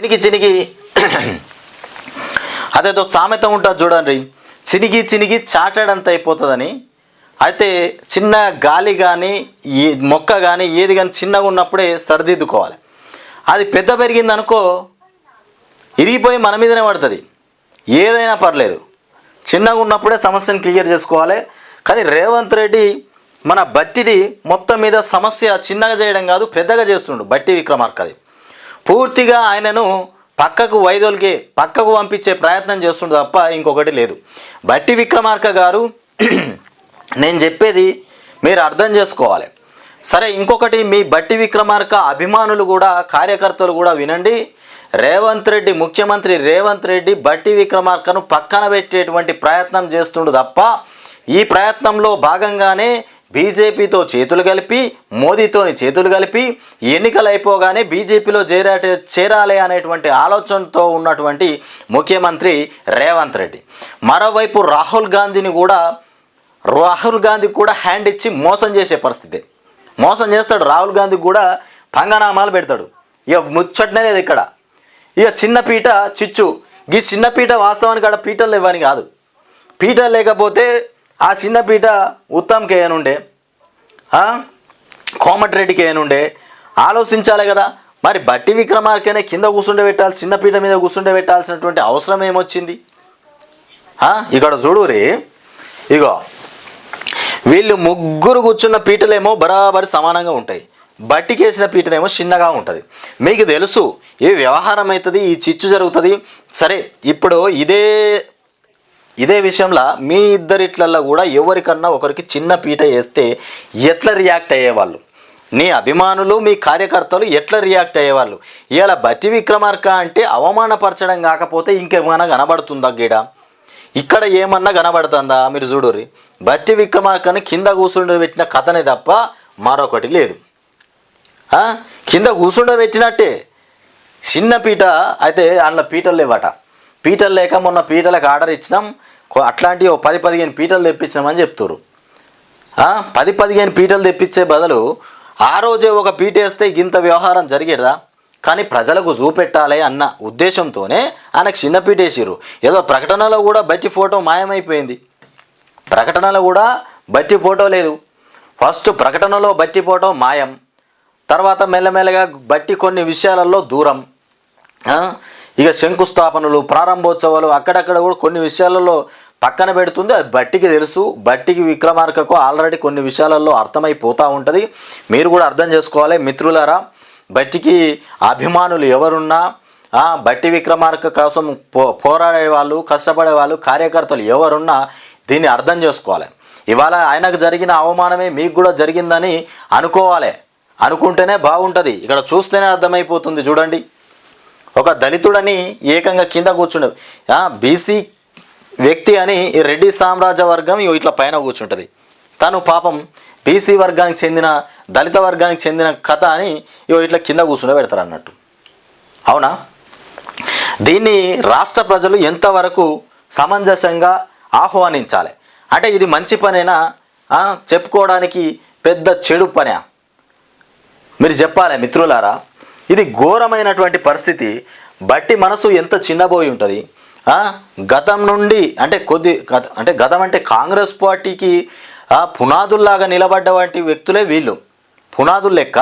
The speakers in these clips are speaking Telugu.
చినికి చినికి అదేదో సామెత ఉంటుంది చూడండి. చినిగి చినిగి చాటాడంత అయిపోతుందని. అయితే చిన్న గాలి కానీ ఏ మొక్క కానీ ఏది కానీ చిన్నగా ఉన్నప్పుడే సరిదిద్దుకోవాలి. అది పెద్ద పెరిగింది అనుకో ఇరిగిపోయి మన మీదనే పడుతుంది. ఏదైనా పర్లేదు. చిన్నగా ఉన్నప్పుడే సమస్యను క్లియర్ చేసుకోవాలి. కానీ రేవంత్ రెడ్డి మన బట్టిది మొత్తం మీద సమస్య చిన్నగా చేయడం కాదు పెద్దగా చేస్తుండు బట్టి విక్రమార్కది. పూర్తిగా ఆయనను పక్కకు వైదొలిగే పక్కకు పంపించే ప్రయత్నం చేస్తుండే తప్ప ఇంకొకటి లేదు. బట్టి విక్రమార్క గారు నేను చెప్పేది మీరు అర్థం చేసుకోవాలి. సరే ఇంకొకటి మీ బట్టి విక్రమార్క అభిమానులు కూడా కార్యకర్తలు కూడా వినండి. రేవంత్ రెడ్డి ముఖ్యమంత్రి రేవంత్ రెడ్డి బట్టి విక్రమార్కను పక్కన పెట్టేటువంటి ప్రయత్నం చేస్తుండు తప్ప ఈ ప్రయత్నంలో భాగంగానే బీజేపీతో చేతులు కలిపి మోదీతోని చేతులు కలిపి ఎన్నికలు అయిపోగానే బీజేపీలో చేరా చేరాలి అనేటువంటి ఆలోచనతో ఉన్నటువంటి ముఖ్యమంత్రి రేవంత్ రెడ్డి. మరోవైపు రాహుల్ గాంధీని కూడా రాహుల్ గాంధీ కూడా హ్యాండ్ ఇచ్చి మోసం చేసే పరిస్థితి. మోసం చేస్తాడు. రాహుల్ గాంధీ కూడా పంగనామాలు పెడతాడు. ఇక ముచ్చట్నే లేదు ఇక్కడ. ఇక చిన్న పీట చిచ్చు. ఈ చిన్న పీట వాస్తవానికి ఆడ పీటలు ఇవ్వని కాదు. పీట లేకపోతే ఆ చిన్న పీట ఉత్తమ్కి ఏనుండే కోమటిరెడ్డికి ఏనుండే ఆలోచించాలి కదా. మరి బట్టి విక్రమార్కనే కింద కూర్చుండే పెట్టాలి చిన్న పీట మీద కూర్చుండే పెట్టాల్సినటువంటి అవసరం ఏమొచ్చింది? ఆ, ఇక్కడ చూడురి ఇగో వీళ్ళు ముగ్గురు కూర్చున్న పీటలేమో బరాబరి సమానంగా ఉంటాయి. బట్టికేసిన పీటనేమో చిన్నగా ఉంటుంది. మీకు తెలుసు ఏ వ్యవహారం అవుతుంది ఈ చిచ్చు జరుగుతుంది. సరే ఇప్పుడు ఇదే ఇదే విషయంలో మీ ఇద్దరిట్లల్లో కూడా ఎవరికన్నా ఒకరికి చిన్న పీట వేస్తే ఎట్లా రియాక్ట్ అయ్యేవాళ్ళు? నీ అభిమానులు మీ కార్యకర్తలు ఎట్లా రియాక్ట్ అయ్యేవాళ్ళు? ఇవాళ బట్టి విక్రమార్క అంటే అవమానపరచడం కాకపోతే ఇంకేమైనా కనబడుతుందా గీడ? ఇక్కడ ఏమన్నా కనబడుతుందా? మీరు చూడుర్రి. బట్టి విక్రమార్కని కింద కూర్చుండబెట్టిన కథనే తప్ప మరొకటి లేదు. కింద కూర్చుండబెట్టినట్టే చిన్న పీట అయితే అందులో పీటలు లేవట. పీటలు లేక మొన్న పీటలకు ఆర్డర్ ఇచ్చినాం. అట్లాంటి ఓ పది పదిహేను పీటలు తెప్పించినామని చెప్తారు పది పదిహేను పీటలు తెప్పించే బదులు ఆ రోజే ఒక పీట వేస్తే ఇంత వ్యవహారం జరిగేదా? కానీ ప్రజలకు చూపెట్టాలి అన్న ఉద్దేశంతోనే ఆయనకు చిన్న పీట వేసిర్రు. ఏదో ప్రకటనలో కూడా బట్టి ఫోటో మాయమైపోయింది. ప్రకటనలో కూడా బట్టి ఫోటో లేదు. ఫస్ట్ ప్రకటనలో బట్టి ఫోటో మాయం. తర్వాత మెల్లమెల్లగా బట్టి కొన్ని విషయాలలో దూరం. ఇక శంకుస్థాపనలు ప్రారంభోత్సవాలు అక్కడక్కడ కూడా కొన్ని విషయాలలో పక్కన పెడుతుంది. అది బట్టికి తెలుసు. బట్టికి విక్రమార్కకు ఆల్రెడీ కొన్ని విషయాలలో అర్థమైపోతూ ఉంటుంది. మీరు కూడా అర్థం చేసుకోవాలి. మిత్రులారా బట్టికి అభిమానులు ఎవరున్నా ఆ, బట్టి విక్రమార్క కోసం పో పోరాడే వాళ్ళు కష్టపడే వాళ్ళు కార్యకర్తలు ఎవరున్నా దీన్ని అర్థం చేసుకోవాలి. ఇవాళ ఆయనకు జరిగిన అవమానమే మీకు కూడా జరిగిందని అనుకోవాలి. అనుకుంటేనే బాగుంటుంది. ఇక్కడ చూస్తేనే అర్థమైపోతుంది. చూడండి. ఒక దళితుడని ఏకంగా కింద కూర్చుండే. బీసీ వ్యక్తి అని ఈ రెడ్డి సామ్రాజ్య వర్గం ఇట్లా పైన కూర్చుంటుంది. తను పాపం బీసీ వర్గానికి చెందిన దళిత వర్గానికి చెందిన కథ అని ఇవో ఇట్లా కింద కూర్చుని పెడతారు అన్నట్టు. అవునా? దీన్ని రాష్ట్ర ప్రజలు ఎంతవరకు సమంజసంగా ఆహ్వానించాలి? అంటే ఇది మంచి పనేనా? చెప్పుకోవడానికి పెద్ద చెడు పనే? మీరు చెప్పాలి మిత్రులారా. ఇది ఘోరమైనటువంటి పరిస్థితి. బట్టి మనసు ఎంత చిన్నబోయి ఉంటుంది. గతం నుండి అంటే కొద్ది అంటే గతం అంటే కాంగ్రెస్ పార్టీకి పునాదుల్లాగా నిలబడ్డ వంటి వ్యక్తులే వీళ్ళు. పునాదులు లెక్క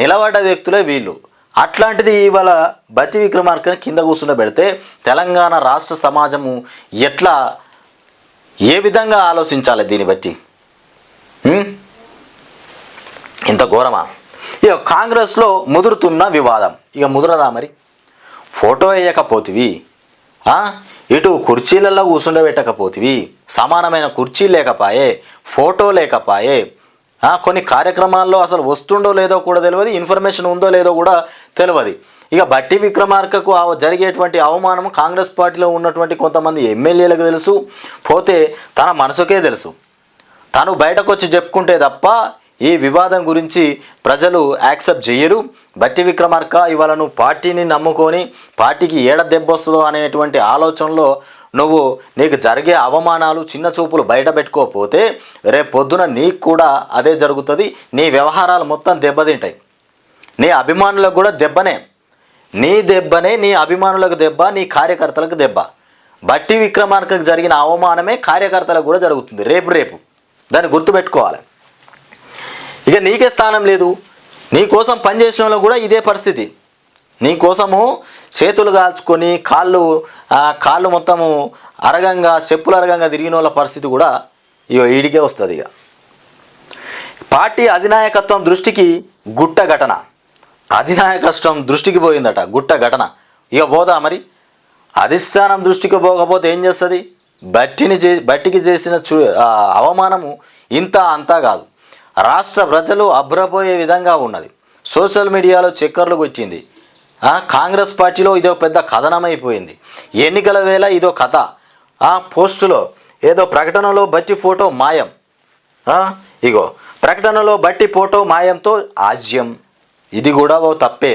నిలబడ్డ వ్యక్తులే వీళ్ళు. అట్లాంటిది ఇవాళ బతి విక్రమార్కని కింద కూర్చుని పెడితే తెలంగాణ రాష్ట్ర సమాజము ఎట్లా ఏ విధంగా ఆలోచించాలి దీన్ని బట్టి? ఇంత ఘోరమా? ఇక కాంగ్రెస్లో ముదురుతున్న వివాదం. ఇక ముదురదా మరి? ఫోటో వేయకపోతివి. ఇటు కుర్చీలలో కూర్చుండబెట్టకపోతివి సమానమైన కుర్చీ లేకపాయే ఫోటో లేకపాయే. కొన్ని కార్యక్రమాల్లో అసలు వస్తుండో లేదో కూడా తెలియదు ఇన్ఫర్మేషన్ ఉందో లేదో కూడా తెలియదు ఇక బట్టి విక్రమార్కకు ఆ జరిగేటువంటి అవమానం కాంగ్రెస్ పార్టీలో ఉన్నటువంటి కొంతమంది ఎమ్మెల్యేలకు తెలుసు పోతే తన మనసుకే తెలుసు. తను బయటకు వచ్చి చెప్పుకుంటే తప్ప ఈ వివాదం గురించి ప్రజలు యాక్సెప్ట్ చేయరు బట్టి విక్రమార్క ఇవాళ నువ్వు పార్టీని నమ్ముకొని పార్టీకి ఏడ దెబ్బ వస్తుందో అనేటువంటి ఆలోచనలో నువ్వు నీకు జరిగే అవమానాలు చిన్న చూపులు బయట పెట్టుకోకపోతే రేపు పొద్దున నీకు కూడా అదే జరుగుతుంది. నీ వ్యవహారాలు మొత్తం దెబ్బతింటాయి. నీ అభిమానులకు కూడా దెబ్బనే. నీ దెబ్బనే నీ అభిమానులకు దెబ్బ నీ కార్యకర్తలకు దెబ్బ. బట్టి విక్రమార్కకు జరిగిన అవమానమే కార్యకర్తలకు కూడా జరుగుతుంది. రేపు రేపు. దాన్ని గుర్తుపెట్టుకోవాలి. ఇక నీకే స్థానం లేదు. నీ కోసం పనిచేసిన కూడా ఇదే పరిస్థితి. నీ కోసము చేతులు కాల్చుకొని కాళ్ళు కాళ్ళు మొత్తము అరగంగా చెప్పులు అరగంగా తిరిగిన వాళ్ళ పరిస్థితి కూడా ఇక ఈడికే వస్తుంది ఇక పార్టీ అధినాయకత్వం దృష్టికి గుట్ట ఘటన. అధినాయకత్వం దృష్టికి పోయిందట గుట్ట ఘటన. ఇక పోదా మరి? అధిష్టానం దృష్టికి పోకపోతే ఏం చేస్తుంది? బట్టిని చే బట్టికి చేసిన చూ అవమానము ఇంత అంతా కాదు. రాష్ట్ర ప్రజలు అభ్రపోయే విధంగా ఉన్నది. సోషల్ మీడియాలో చక్కర్లు కొట్టింది. కాంగ్రెస్ పార్టీలో ఇదో పెద్ద కథనమైపోయింది. ఎన్నికల వేళ ఇదో కథ. ఆ పోస్టులో ఏదో ప్రకటనలో బట్టి ఫోటో మాయం. ఇగో ప్రకటనలో బట్టి ఫోటో మాయంతో ఆజ్యం. ఇది కూడా ఓ తప్పే.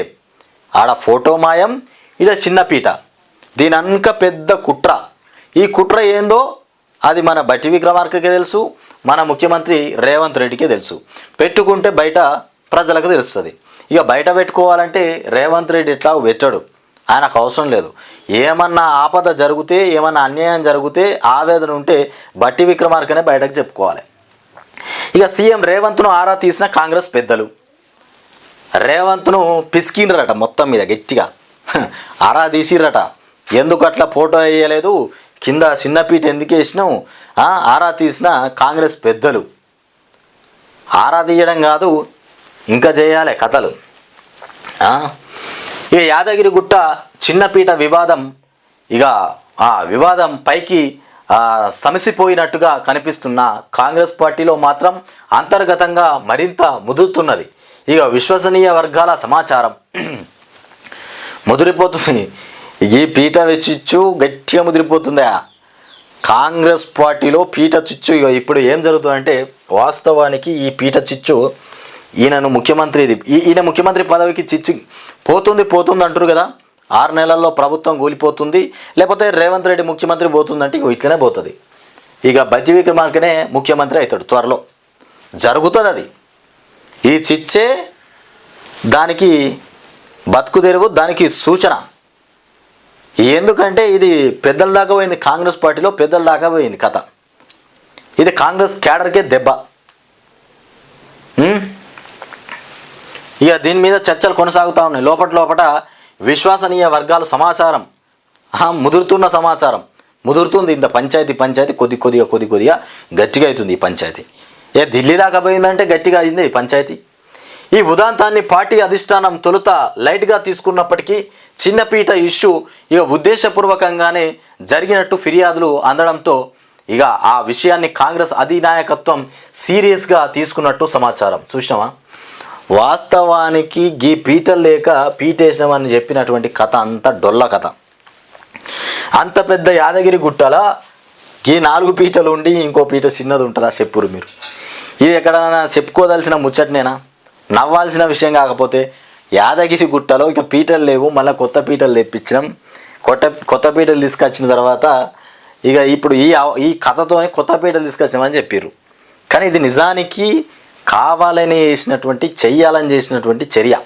ఆడ ఫోటో మాయం ఇడ చిన్నపీట దీని అంక పెద్ద కుట్ర. ఈ కుట్ర ఏందో అది మన బట్టి విక్రమార్కకే తెలుసు. మన ముఖ్యమంత్రి రేవంత్ రెడ్డికే తెలుసు. పెట్టుకుంటే బయట ప్రజలకు తెలుస్తుంది. ఇక బయట పెట్టుకోవాలంటే రేవంత్ రెడ్డి ఇట్లా పెట్టాడు? ఆయనకు అవసరం లేదు. ఏమన్నా ఆపద జరిగితే ఏమన్నా అన్యాయం జరిగితే ఆవేదన ఉంటే బట్టి విక్రమార్కనే బయటకు చెప్పుకోవాలి. ఇక సీఎం రేవంత్ను ఆరా తీసిన కాంగ్రెస్ పెద్దలు. రేవంత్ను పిసికినరట మొత్తం మీద గట్టిగా. ఆరా తీసిర్రట. ఎందుకు అట్లా ఫోటో వేయలేదు? కింద చిన్నపీట ఎందుకు వేసినావు? ఆరా తీసిన కాంగ్రెస్ పెద్దలు. ఆరా తీయడం కాదు ఇంకా చేయాలి కథలు. ఇక యాదగిరి గుట్ట చిన్నపీట వివాదం ఇక ఆ వివాదం పైకి సమసిపోయినట్టుగా కనిపిస్తున్న కాంగ్రెస్ పార్టీలో మాత్రం అంతర్గతంగా మరింత ముదురుతున్నది. ఇక విశ్వసనీయ వర్గాల సమాచారం. ముదిరిపోతుంది. ఈ పీట చిచ్చు గట్టిగా ముదిరిపోతుందా? కాంగ్రెస్ పార్టీలో పీట చిచ్చు. ఇక ఇప్పుడు ఏం జరుగుతుందంటే వాస్తవానికి ఈ పీట చిచ్చు ఈయనను ముఖ్యమంత్రి ఇది ఈ- ఈయన ముఖ్యమంత్రి పదవికి చిచ్చు పోతుంది పోతుంది అంటారు కదా. ఆరు నెలల్లో ప్రభుత్వం కూలిపోతుంది. లేకపోతే రేవంత్ రెడ్డి ముఖ్యమంత్రి పోతుందంటే ఇక ఇట్లనే పోతుంది. ఇక బజ్జి విక్రమార్కనే ముఖ్యమంత్రి అవుతాడు త్వరలో. జరుగుతుంది అది ఈ చిచ్చే దానికి బతుకు తెరువు దానికి సూచన. ఎందుకంటే ఇది పెద్దల దాకా పోయింది కాంగ్రెస్ పార్టీలో పెద్దల దాకా పోయింది కథ. ఇది కాంగ్రెస్ క్యాడర్కే దెబ్బ. ఇక దీని మీద చర్చలు కొనసాగుతూ ఉన్నాయి. లోపల లోపట విశ్వసనీయ వర్గాలు సమాచారం. ముదురుతున్న సమాచారం. ముదురుతుంది ఇంత పంచాయతీ పంచాయతీ కొద్ది కొద్దిగా కొద్ది కొద్దిగా గట్టిగా అవుతుంది ఈ పంచాయతీ. ఏ ఢిల్లీ దాకా పోయిందంటే గట్టిగా అయింది ఈ పంచాయతీ. ఈ ఉదాంతాన్ని పార్టీ అధిష్టానం తొలుత లైట్గా తీసుకున్నప్పటికీ చిన్నపీట ఇష్యూ ఇక ఉద్దేశపూర్వకంగానే జరిగినట్టు ఫిర్యాదులు అందడంతో ఇక ఆ విషయాన్ని కాంగ్రెస్ అధినాయకత్వం సీరియస్గా తీసుకున్నట్టు సమాచారం. చూసినావా? వాస్తవానికి గీ పీటలు లేక పీటేసినామని చెప్పినటువంటి కథ అంత డొల్ల కథ. అంత పెద్ద యాదగిరి గుట్టల ఈ నాలుగు పీటలు ఉండి ఇంకో పీట చిన్నది ఉంటుందా చెప్పురు మీరు? ఇది ఎక్కడైనా చెప్పుకోదలసిన ముచ్చటనేనా? నవ్వాల్సిన విషయం కాకపోతే యాదగిరి గుట్టలో ఇక పీటలు లేవు మళ్ళీ కొత్త పీటలు తెప్పించడం కొత్త కొత్త పీటలు తీసుకొచ్చిన తర్వాత ఇక ఇప్పుడు ఈ ఈ కథతోనే కొత్త పీటలు తీసుకొచ్చామని చెప్పారు కానీ ఇది నిజానికి కావాలని చేసినటువంటి చెయ్యాలని చేసినటువంటి చర్య.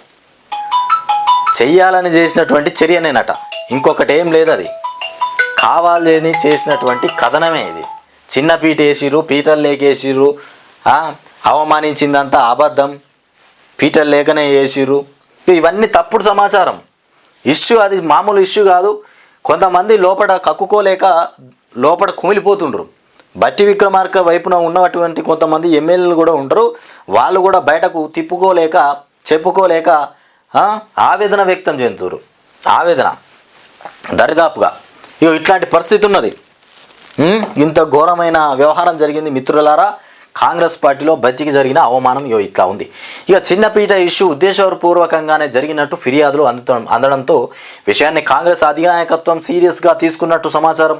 చెయ్యాలని చేసినటువంటి చర్యనేనట. ఇంకొకటి ఏం లేదు అది. కావాలని చేసినటువంటి కథనమే ఇది. చిన్న పీట వేసిర్రు పీటలు లేకేసిర్రు అవమానించిందంతా అబద్ధం. పీటర్ లేకనే వేసిర్రు ఇవన్నీ తప్పుడు సమాచారం. ఇష్యూ అది మామూలు ఇష్యూ కాదు. కొంతమంది లోపల కక్కుకోలేక లోపల కుమిలిపోతుండ్రు. బట్టి విక్రమార్క వైపున ఉన్నటువంటి కొంతమంది ఎమ్మెల్యేలు కూడా ఉంటారు వాళ్ళు కూడా బయటకు తిప్పుకోలేక చెప్పుకోలేక ఆవేదన వ్యక్తం చెందుతారు ఆవేదన. దరిదాపుగా. ఇగో ఇట్లాంటి పరిస్థితి ఉన్నది. ఇంత ఘోరమైన వ్యవహారం జరిగింది మిత్రులారా. కాంగ్రెస్ పార్టీలో భర్తీకి జరిగిన అవమానం యో ఇట్లా ఉంది. ఇక చిన్నపీట ఇష్యూ ఉద్దేశపూర్వకంగానే జరిగినట్టు ఫిర్యాదులు అందుతం అందడంతో విషయాన్ని కాంగ్రెస్ అధినాయకత్వం సీరియస్గా తీసుకున్నట్టు సమాచారం.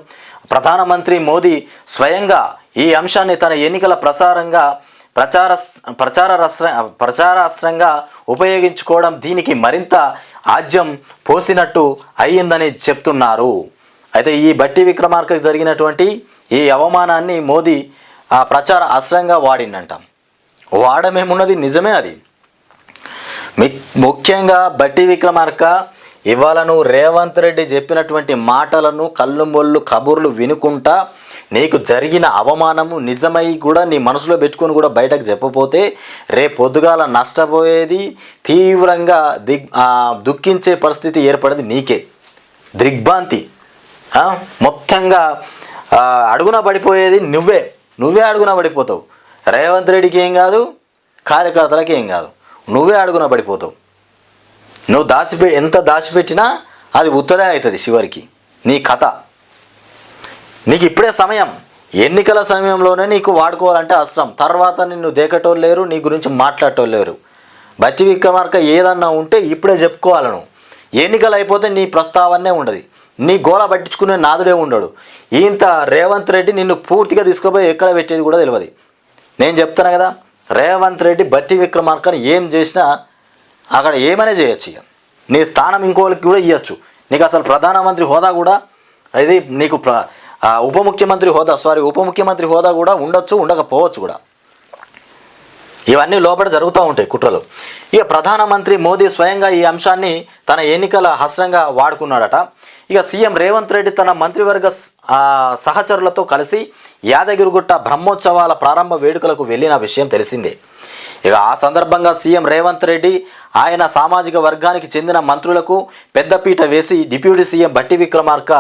ప్రధానమంత్రి మోదీ స్వయంగా ఈ అంశాన్ని తన ఎన్నికల ప్రసారంగా ప్రచార ప్రచార రస్త్ర ప్రచారాస్త్రంగా ఉపయోగించుకోవడం దీనికి మరింత ఆజ్యం పోసినట్టు అయ్యిందని చెప్తున్నారు. అయితే ఈ బట్టి విక్రమార్కకు జరిగినటువంటి ఈ అవమానాన్ని మోదీ ఆ ప్రచార అస్త్రంగా వాడిండంట వాడమేమున్నది నిజమే అది. మి- ముఖ్యంగా బట్టి విక్రమార్క ఇవాళ నువ్వు రేవంత్ రెడ్డి చెప్పినటువంటి మాటలను కళ్ళుమొల్లు కబుర్లు వినుకుంటా నీకు జరిగిన అవమానము నిజమై కూడా నీ మనసులో పెట్టుకొని కూడా బయటకు చెప్పపోతే రేపు పొద్దుగాల నష్టపోయేది తీవ్రంగా దిగ్ దుఃఖించే పరిస్థితి ఏర్పడేది నీకే. దిగ్భ్రాంతి. మొత్తంగా అడుగున పడిపోయేది నువ్వే. నువ్వే అడుగున పడిపోతావు. రేవంత్ రెడ్డికి ఏం కాదు కార్యకర్తలకి ఏం కాదు. నువ్వే అడుగున పడిపోతావు. నువ్వు దాచిపె ఎంత దాచిపెట్టినా అది ఉత్తరే అవుతుంది చివరికి. నీ కథ. నీకు ఇప్పుడే సమయం. ఎన్నికల సమయంలోనే నీకు వాడుకోవాలంటే అవసరం. తర్వాత నిన్ను దేకటోళ్ళు లేరు నీ గురించి మాట్లాడటోళ్ళు లేరు. బచ్చి విక్రమార్క ఏదన్నా ఉంటే ఇప్పుడే చెప్పుకోవాలను. ఎన్నికలు అయిపోతే నీ ప్రస్తావనే ఉండదు. నీ గోల పట్టించుకునే నాదుడే ఉండడు. ఇంత రేవంత్ రెడ్డి నిన్ను పూర్తిగా తీసుకుపోయి ఎక్కడ పెట్టేది కూడా తెలియదు నేను చెప్తాను కదా రేవంత్ రెడ్డి బట్టి విక్రమార్కని ఏం చేసినా అక్కడ ఏమైనా చేయొచ్చు ఇక. నీ స్థానం ఇంకోళ్ళకి కూడా ఇవ్వచ్చు నీకు అసలు ప్రధానమంత్రి హోదా కూడా ఇది నీకు ఉప ముఖ్యమంత్రి హోదా సారీ ఉప ముఖ్యమంత్రి హోదా కూడా ఉండొచ్చు ఉండకపోవచ్చు కూడా. ఇవన్నీ లోపల జరుగుతూ ఉంటాయి కుట్రలు. ఇక ప్రధానమంత్రి మోదీ స్వయంగా ఈ అంశాన్ని తన ఎన్నికల హస్రంగా వాడుకున్నాడట. ఇక సీఎం రేవంత్ రెడ్డి తన మంత్రివర్గ స- సహచరులతో కలిసి యాదగిరిగుట్ట బ్రహ్మోత్సవాల ప్రారంభ వేడుకలకు వెళ్ళిన విషయం తెలిసిందే. ఇక ఆ సందర్భంగా సీఎం రేవంత్ రెడ్డి ఆయన సామాజిక వర్గానికి చెందిన మంత్రులకు పెద్దపీట వేసి డిప్యూటీ సీఎం బట్టి విక్రమార్క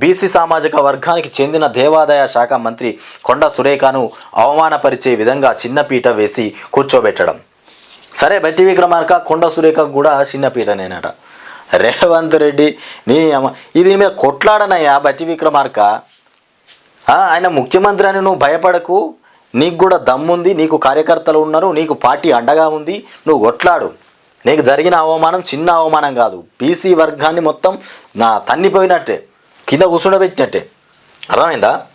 బీసీ సామాజిక వర్గానికి చెందిన దేవాదాయ శాఖ మంత్రి కొండ సురేఖను అవమానపరిచే విధంగా చిన్న పీట వేసి కూర్చోబెట్టడం. సరే బట్టి విక్రమార్క కొండ సురేఖ కూడా చిన్న పీటనేనట రేవంత్ రెడ్డి నీ అమ్మ ఇది మీద కొట్లాడనయ్యా బట్టి విక్రమార్క. ఆయన ముఖ్యమంత్రి అని నువ్వు భయపడకు. నీకు కూడా దమ్ముంది నీకు కార్యకర్తలు ఉన్నారు నీకు పార్టీ అండగా ఉంది నువ్వు కొట్లాడు. నీకు జరిగిన అవమానం చిన్న అవమానం కాదు. బీసీ వర్గాన్ని మొత్తం నా తన్నిపోయినట్టే కింద కూర్చుండబెట్టినట్టే. అర్థమైందా?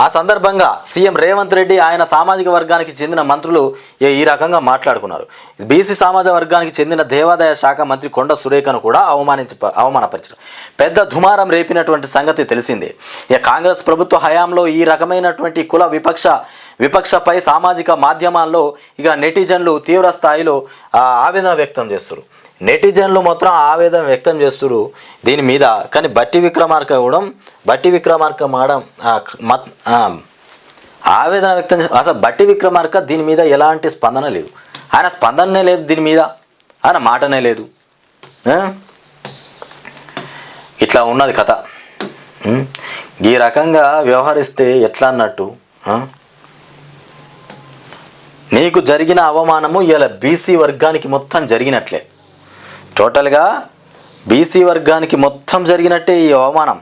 ఆ సందర్భంగా సీఎం రేవంత్ రెడ్డి ఆయన సామాజిక వర్గానికి చెందిన మంత్రులు ఈ- ఈ రకంగా మాట్లాడుకున్నారు. బీసీ సమాజ వర్గానికి చెందిన దేవాదాయ శాఖ మంత్రి కొండ సురేఖను కూడా అవమానించి అవమానపరిచారు. పెద్ద దుమారం రేపినటువంటి సంగతి తెలిసిందే. ఇక కాంగ్రెస్ ప్రభుత్వ హయాంలో ఈ రకమైనటువంటి కుల విపక్ష విపక్షపై సామాజిక మాధ్యమాల్లో ఇక నెటిజన్లు తీవ్ర స్థాయిలో ఆవేదన వ్యక్తం చేస్తారు. నెటిజన్లు మాత్రం ఆవేదన వ్యక్తం చేస్తున్నారు దీని మీద. కానీ బట్టి విక్రమార్క కూడా బట్టి విక్రమార్క మాడం మత్ ఆవేదన వ్యక్తం చేస్తారు అసలు బట్టి విక్రమార్క దీని మీద ఎలాంటి స్పందన లేదు. ఆయన స్పందననే లేదు దీని మీద. ఆయన మాటనే లేదు. ఇట్లా ఉన్నది కథ. ఈ రకంగా వ్యవహరిస్తే ఎట్లా అన్నట్టు? నీకు జరిగిన అవమానము ఇలా బీసీ వర్గానికి మొత్తం జరిగినట్లే. టోటల్గా బీసీ వర్గానికి మొత్తం జరిగినట్టే ఈ అవమానం.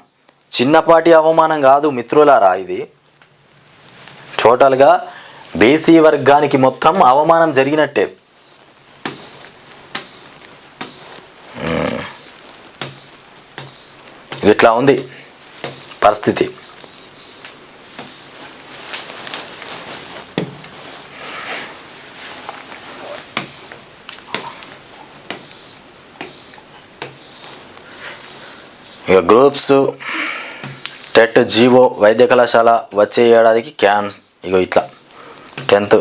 చిన్నపాటి అవమానం కాదు మిత్రులారా ఇది. టోటల్గా బీసీ వర్గానికి మొత్తం అవమానం జరిగినట్టే. ఇట్లా ఉంది పరిస్థితి. ఇక గ్రూప్స్ టెట్ జీవో వైద్య కళాశాల వచ్చే ఏడాదికి క్యాన్ ఇగో ఇట్లా. టెన్త్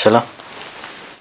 చలో.